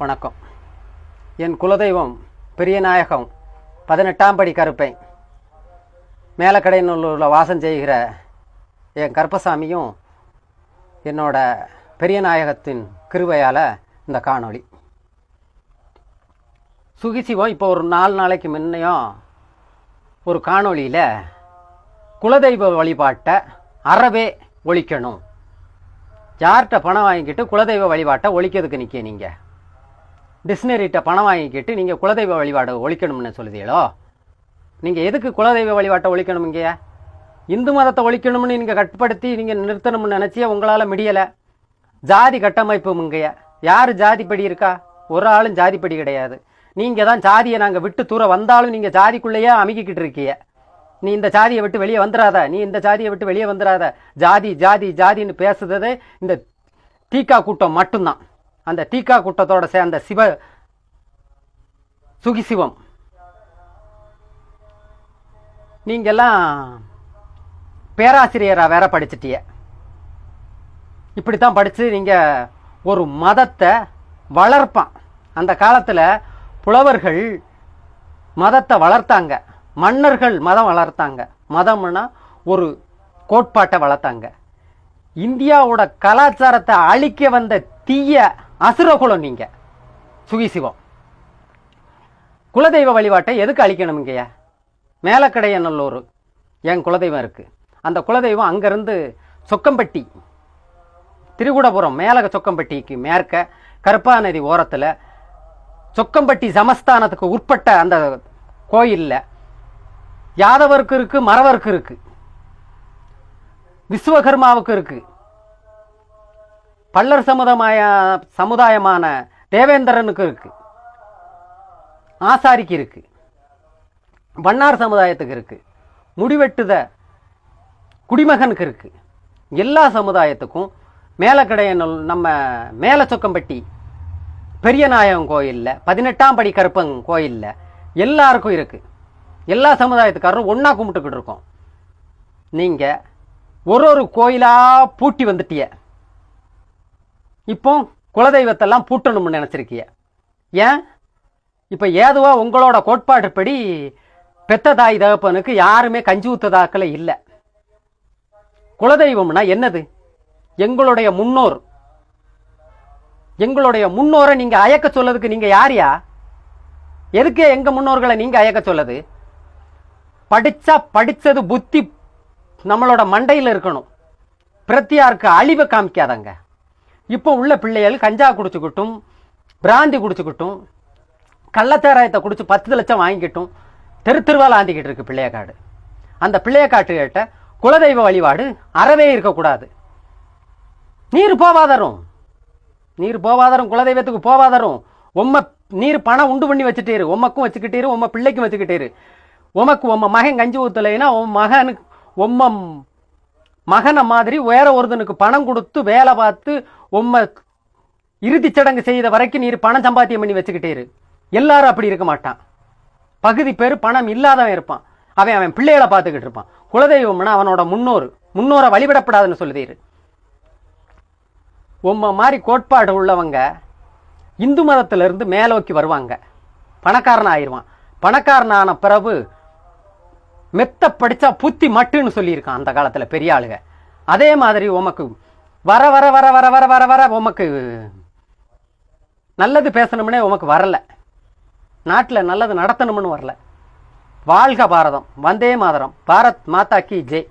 வணக்கம். என் குலதெய்வம் பெரியநாயகம் பதினெட்டாம் படி கருப்பேன் மேலக்கடையநல்லூரில் வாசம் செய்கிற என் கருப்பசாமியும் என்னோட பெரியநாயகத்தின் கிருவையால் இந்த காணொளி. சுகிசிவம் இப்போ ஒரு நாலு நாளைக்கு முன்னையும் ஒரு காணொளியில் குலதெய்வ வழிபாட்டை அறவே ஒழிக்கணும். யார்கிட்ட பணம் வாங்கிக்கிட்டு குலதெய்வ வழிபாட்டை ஒழிக்கிறதுக்கு நிற்க நீங்கள் டிக்ஷனரிகிட்ட பணம் வாங்கிக்கிட்டு நீங்கள் குலதெய்வ வழிபாடை ஒழிக்கணும்னு சொல்லுதீங்களோ? நீங்கள் எதுக்கு குலதெய்வ வழிபாட்டை ஒழிக்கணும் இங்கே இந்து மதத்தை ஒழிக்கணும்னு நீங்கள் கட்டுப்படுத்தி நீங்கள் நிறுத்தணும்னு நினச்சியே உங்களால் முடியலை. ஜாதி கட்டமைப்பு இங்கேயே யார் ஜாதிப்படி இருக்கா? ஒரு ஆளும் ஜாதிப்படி கிடையாது. நீங்கள் தான் ஜாதியை நாங்கள் விட்டு தூர வந்தாலும் நீங்கள் ஜாதிக்குள்ளேயே அமுகிக்கிட்டு இருக்கீங்க. நீ இந்த ஜாதியை விட்டு வெளியே வந்துடாத நீ இந்த ஜாதியை விட்டு வெளியே வந்துடாத ஜாதி ஜாதி ஜாதின்னு பேசுறது இந்த தீக்கா கூட்டம் மட்டும்தான். அந்த டீக்கா கூட்டத்தோட சேர்ந்த சிவ சுகிசிவம் நீங்கெல்லாம் பேராசிரியராக வேற படிச்சிட்டிய. இப்படித்தான் படித்து நீங்கள் ஒரு மதத்தை வளர்ப்பான். அந்த காலத்தில் புலவர்கள் மதத்தை வளர்த்தாங்க. மன்னர்கள் மதம் வளர்த்தாங்க. மதம்னா ஒரு கோட்பாட்டை வளர்த்தாங்க. இந்தியாவோட கலாச்சாரத்தை அழிக்க வந்த தீய அசுரகுலம் நீங்க. சுகிசிவம் குலதெய்வ வழிபாட்டை எதுக்கு அழிக்கணும் இங்கேயா? மேலக்கடையநல்லூர் என் குலதெய்வம் இருக்கு. அந்த குலதெய்வம் அங்கேருந்து சொக்கம்பட்டி திருகுடபுரம் மேலக சொக்கம்பட்டிக்கு மேற்க கருப்பா நதி ஓரத்தில் சொக்கம்பட்டி சமஸ்தானத்துக்கு உட்பட்ட அந்த கோயிலில் யாதவருக்கு இருக்கு மறவருக்கு இருக்கு. விஸ்வகர்மாவுக்கு இருக்குது பல்லர் சமுதாய சமுதாயமான தேவேந்திரனுக்கு இருக்கு. ஆசாரிக்கு இருக்கு. வண்ணார் சமுதாயத்துக்கு இருக்கு. முடிவெட்டுத குடிமகனுக்கு இருக்கு. எல்லா சமுதாயத்துக்கும் மேலக்கடையனல் நம்ம மேல சொக்கம்பட்டி பெரியநாயகம் கோயிலில் பதினெட்டாம் படி கருப்பன் கோயிலில் எல்லாருக்கும் இருக்குது எல்லா சமுதாயத்துக்காரரும் ஒன்றா கும்பிட்டுக்கிட்டு இருக்கோம். நீங்கள் ஒரு ஒரு கோயிலாக பூட்டி வந்துட்டிய. இப்போ குலதெய்வத்தெல்லாம் பூட்டணும்னு நினச்சிருக்கிய. ஏன்? இப்போ ஏதுவா உங்களோட கோட்பாடுப்படி பெத்த தாய் தகப்பனுக்கு யாருமே கஞ்சி ஊத்ததாக்களை இல்லை. குலதெய்வம்னா என்னது? எங்களுடைய முன்னோர். எங்களுடைய முன்னோரை நீங்கள் அயக்க சொல்லதுக்கு நீங்கள் யாரியா? எதுக்கு எங்கள் முன்னோர்களை நீங்கள் அயக்க சொல்லது? படித்தா படித்தது புத்தி நம்மளோட மண்டையில் இருக்கணும். பிரத்தியாருக்கு அழிவை காமிக்காதங்க. இப்போ உள்ள பிள்ளைகள் கஞ்சா குடிச்சுக்கிட்டும் பிராந்தி குடிச்சுக்கிட்டும் கள்ளச்சாராயத்தை குடிச்சு பத்து லட்சம் வாங்கிக்கிட்டும் தெரு தெருவால் ஆந்திக்கிட்டு இருக்கு பிள்ளையக்காடு அந்த பிள்ளையக்காட்டுகிட்ட குலதெய்வ வழிபாடு அறவே இருக்கக்கூடாது. நீர் போவாதரும். நீர் போவாதரும் குலதெய்வத்துக்கு போவாதரும். உம்ம நீர் பணம் உண்டு பண்ணி வச்சுட்டீரு உமக்கும் வச்சுக்கிட்டீரு உம்ம பிள்ளைக்கும் வச்சுக்கிட்டீரு உமக்கு உம்ம மகன் கஞ்சி ஊத்தலைன்னா உன் மகனுக்கு உம்ம மகனை மாதிரி வேற ஒருத்தனுக்கு பணம் கொடுத்து வேலை பார்த்து உம்மை இறுதிச் சடங்கு செய்த வரைக்கும் நீர் பணம் சம்பாத்தியம் பண்ணி வச்சுக்கிட்டீரு எல்லாரும் அப்படி இருக்க மாட்டான். பகுதி பேர் பணம் இல்லாதவன் இருப்பான். அவன் அவன் பிள்ளைகளை பார்த்துக்கிட்டு இருப்பான். குலதெய்வம்னா அவனோட முன்னோர். முன்னோரை வழிபடப்படாதுன்னு சொல்லுதீரு உம்ம மாதிரி கோட்பாடு உள்ளவங்க இந்து மதத்திலிருந்து மேலோக்கி வருவாங்க. பணக்காரன் ஆயிடுவான். பணக்காரன் ஆன பிறகு மெத்த படித்தா புத்தி மட்டுன்னு சொல்லியிருக்கான் அந்த காலத்தில் பெரிய ஆளுங்க அதே மாதிரி உமக்கு வர வர வர வர வர வர வர உமக்கு நல்லது பேசணும்னே உமக்கு வரல. நாட்டில் நல்லது நடத்தணும்னு வரல. வாழ்க பாரதம். வந்தே மாதரம். பாரத் மாதா கி ஜெய்.